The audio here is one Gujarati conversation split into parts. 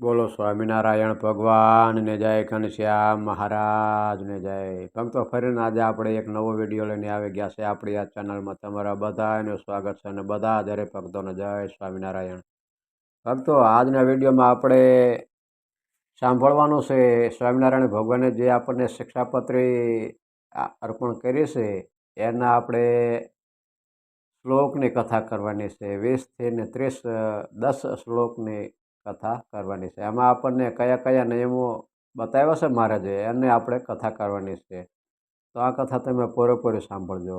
બોલો સ્વામિનારાયણ ભગવાનને જય ઘનશ્યામ મહારાજને જય. ભક્તો, ફરીને આજે આપણે એક નવો વીડિયો લઈને આવી ગયા છે આપણી આ ચેનલમાં. તમારા બધાનું સ્વાગત છે અને બધા દરેક ભક્તોને જય સ્વામિનારાયણ. ભક્તો, આજના વિડીયોમાં આપણે સાંભળવાનું છે સ્વામિનારાયણ ભગવાને જે આપણને શિક્ષાપત્રી અર્પણ કરી છે, એના આપણે શ્લોકની કથા કરવાની છે. વીસથી ને ત્રીસ, દસ શ્લોકની કથા કરવાની છે. એમાં આપણને કયા કયા નિયમો બતાવ્યા છે મહારાજે એને આપણે કથા કરવાની છે. તો આ કથા તમે પૂરેપૂરી સાંભળજો.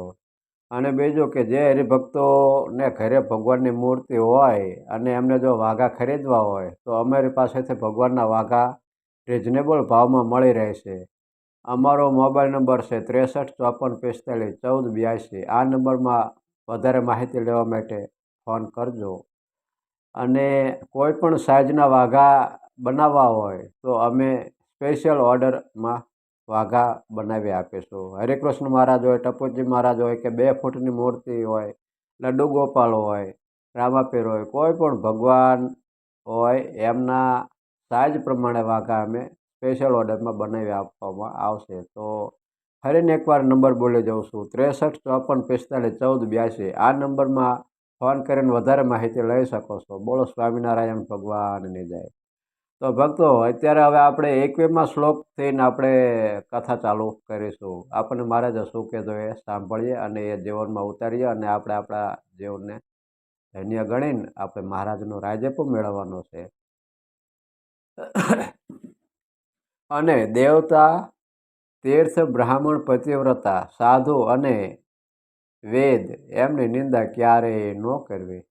અને બીજું કે જે હરિભક્તોને ઘરે ભગવાનની મૂર્તિ હોય અને એમને જો વાઘા ખરીદવા હોય, તો અમારી પાસેથી ભગવાનના વાઘા રિઝનેબલ ભાવમાં મળી રહેશે અમારો મોબાઈલ નંબર છે ત્રેસઠ, ચોપન, પિસ્તાલીસ, ચૌદ, બ્યાસી. આ નંબરમાં વધારે માહિતી લેવા માટે ફોન કરજો. અને કોઈ પણ સાઇઝના વાઘા બનાવવા હોય, તો અમે સ્પેશિયલ ઓર્ડરમાં વાઘા બનાવી આપીશું હરેકૃષ્ણ મહારાજ હોય, ટપોજી મહારાજ હોય કે બે ફૂટની મૂર્તિ હોય, લડ્ડુ ગોપાલ હોય, રામાપીર હોય, કોઈ પણ ભગવાન હોય, એમના સાઇઝ પ્રમાણે વાઘા અમે સ્પેશિયલ ઓર્ડરમાં બનાવી આપવામાં આવશે. તો ફરીને એકવાર નંબર બોલી જાઉં છું. ત્રેસઠ, ચોપન, પિસ્તાલીસ, ચૌદ, બ્યાસી. આ નંબરમાં ફોન કરીને વધારે માહિતી લઈ શકો છો. બોલો સ્વામિનારાયણ ભગવાનની જાય. તો ભક્તો, અત્યારે હવે આપણે એકવીમાં શ્લોક થઈને આપણે કથા ચાલુ કરીશું. આપણને મહારાજ શું કહેતો એ સાંભળીએ અને એ જીવનમાં ઉતારીએ અને આપણે આપણા જીવનને ધન્ય ગણીને આપણે મહારાજનો રાજ્ય પણ મેળવવાનો છે. અને દેવતા, તીર્થ, બ્રાહ્મણ, પતિવ્રતા, સાધુ અને વેદ એમની નિંદા ક્યારેય ન કરવી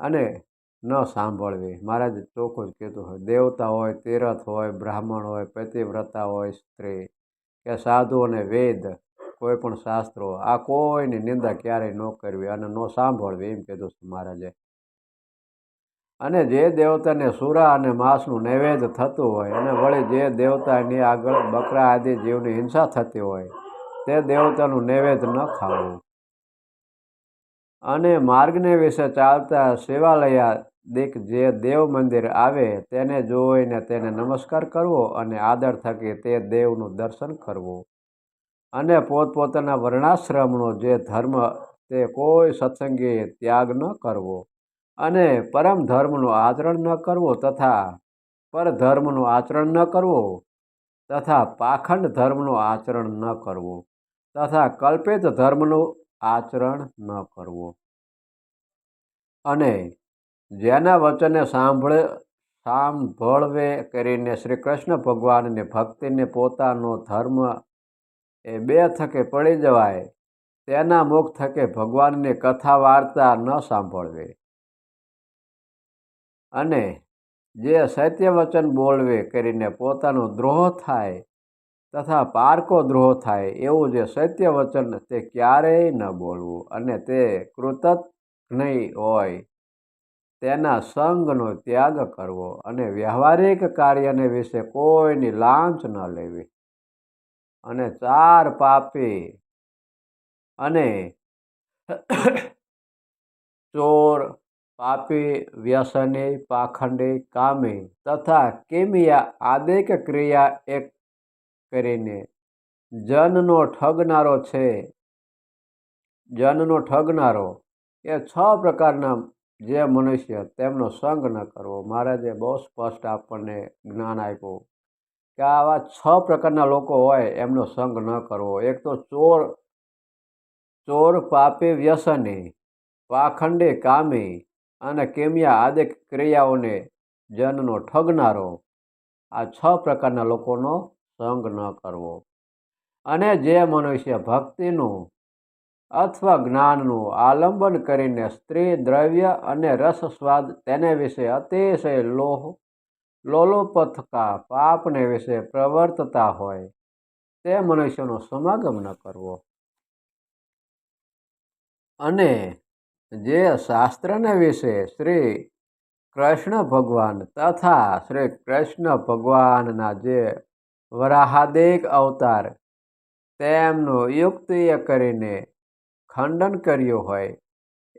અને ન સાંભળવી. મહારાજ ચોખ્ખું જ કીધું હોય, દેવતા હોય, તીરથ હોય, બ્રાહ્મણ હોય, પતિવ્રતા હોય, સ્ત્રી. કે સાધુ અને વેદ કોઈ પણ શાસ્ત્રો, આ કોઈની નિંદા ક્યારેય ન કરવી અને ન સાંભળવી એમ કીધું છે મહારાજે. અને જે દેવતાને સુરા અને માંસનું નૈવેદ્ય થતું હોય, અને વળી જે દેવતાની આગળ બકરા આદિ જીવની હિંસા થતી હોય તે દેવતાનું નૈવેદ્ય ન ખાવું. અને માર્ગને વિશે ચાલતા શિવાલયા દીક જે દેવ મંદિર આવે તેને જોઈને તેને નમસ્કાર કરવો અને આદર થકી તે દેવનું દર્શન કરવું. અને પોતપોતાના વર્ણાશ્રમનો જે ધર્મ તે કોઈ સત્સંગી ત્યાગ ન કરવો. અને પરમ ધર્મનું આચરણ ન કરવું તથા પરધર્મનું આચરણ ન કરવું તથા પાખંડ ધર્મનું આચરણ ન કરવું. તથા કલ્પિત ધર્મનું આચરણ ન કરવું. અને જેના વચને સાંભળે, સાંભળવે કરીને શ્રી કૃષ્ણ ભગવાનની ભક્તિને પોતાનો ધર્મ એ બે થકે પડી જવાય, તેના મુખ થકે ભગવાનની કથા વાર્તા ન સાંભળવે. અને જે સત્ય વચન બોલવે કરીને પોતાનો દ્રોહ થાય તથા પારકો દ્રોહ થાય એવું જે સત્ય વચન તે ક્યારેય ન બોલવું અને તે કૃતજ્ઞ હોય. તેના સંગનો ત્યાગ કરવો અને વ્યવહારિક કાર્યને વિશે કોઈની લાંચ ન લેવી. અને ચાર પાપી અને ચોર, પાપી, વ્યસની, પાખંડી, કામી તથા કિમિયા આદિક ક્રિયા એક કરીને જનનો ઠગનારો છે. જનનો ઠગનારો એ છ પ્રકારના જે મનુષ્ય તેમનો સંગ ન કરવો. મહારાજે બહુ સ્પષ્ટ આપણને જ્ઞાન આપ્યું કે આવા છ પ્રકારના લોકો હોય એમનો સંગ ન કરવો. એક તો ચોર ચોર પાપે વ્યસની, પાખંડે કામી અને કેમિયા આદિ ક્રિયાઓને જનનો ઠગનારો. આ છ પ્રકારના લોકોનો સંગ ન કરવો. અને જે મનુષ્ય ભક્તિનું અથવા જ્ઞાનનું આલંબન કરીને સ્ત્રી દ્રવ્ય અને રસ સ્વાદ તેને વિશે અતિશય લોહ, લોલોપથકા, પાપને વિશે પ્રવર્તતા હોય, તે મનુષ્યનો સમાગમ ન કરવો. અને જે શાસ્ત્રને વિશે શ્રી કૃષ્ણ ભગવાન તથા શ્રી કૃષ્ણ ભગવાનના જે વરાહાદેક અવતાર. તેમનું યુક્તિય કરીને ખંડન કર્યું હોય,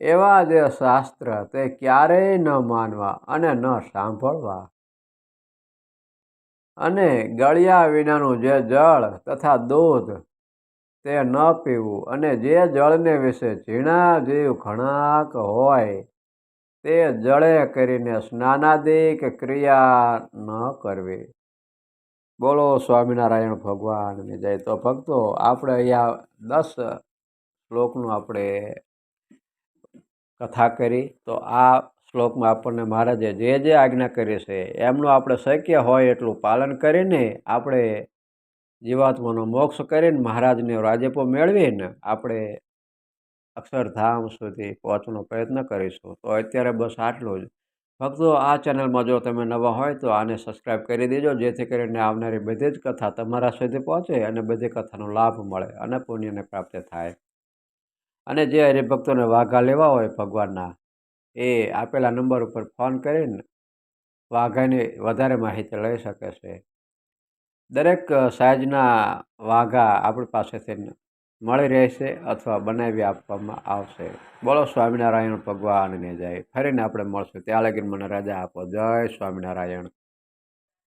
એવા જે શાસ્ત્ર તે ક્યારેય ન માનવા અને ન સાંભળવા. અને ગળ્યા વિનાનું જે જળ તથા દૂધ તે ન પીવું અને જે જળને વિશે ઝીણા જીવ ઘણાક હોય, તે જળે કરીને સ્નાનાદિક ક્રિયા ન કરવી. બોલો સ્વામિનારાયણ ભગવાનની જય. તો ભક્તો, આપણે અહીંયા દસ શ્લોકનું આપણે કથા કરી. તો આ શ્લોકમાં આપણને મહારાજે જે જે આજ્ઞા કરી છે, એમનું આપણે શક્ય હોય એટલું પાલન કરીને આપણે જીવાત્માનો મોક્ષ કરીને મહારાજને રાજેપો મેળવીને આપણે અક્ષરધામ સુધી પહોંચવાનો પ્રયત્ન કરીશું. તો અત્યારે બસ આટલું જ. ભક્તો, આ ચેનલમાં જો તમે નવા હોય તો આને સબસ્ક્રાઈબ કરી દેજો, જેથી કરીને આવનારી બધી જ કથા તમારા સુધી પહોંચે અને બધી કથાનો લાભ મળે અને પુણ્યને પ્રાપ્ત થાય. અને જે હરિભક્તોને વાઘા લેવા હોય ભગવાનના, એ આપેલા નંબર ઉપર ફોન કરીને વાઘાની વધારે માહિતી લઈ શકે છે. દરેક સાઇઝના વાઘા આપણી પાસેથી મળી રહેશે અથવા બનાવી આપવામાં આવશે. બોલો સ્વામિનારાયણ ભગવાનને જય. ફરીને આપણે મળશું. ત્યાં લગીને મને રજા આપો. જય સ્વામિનારાયણ.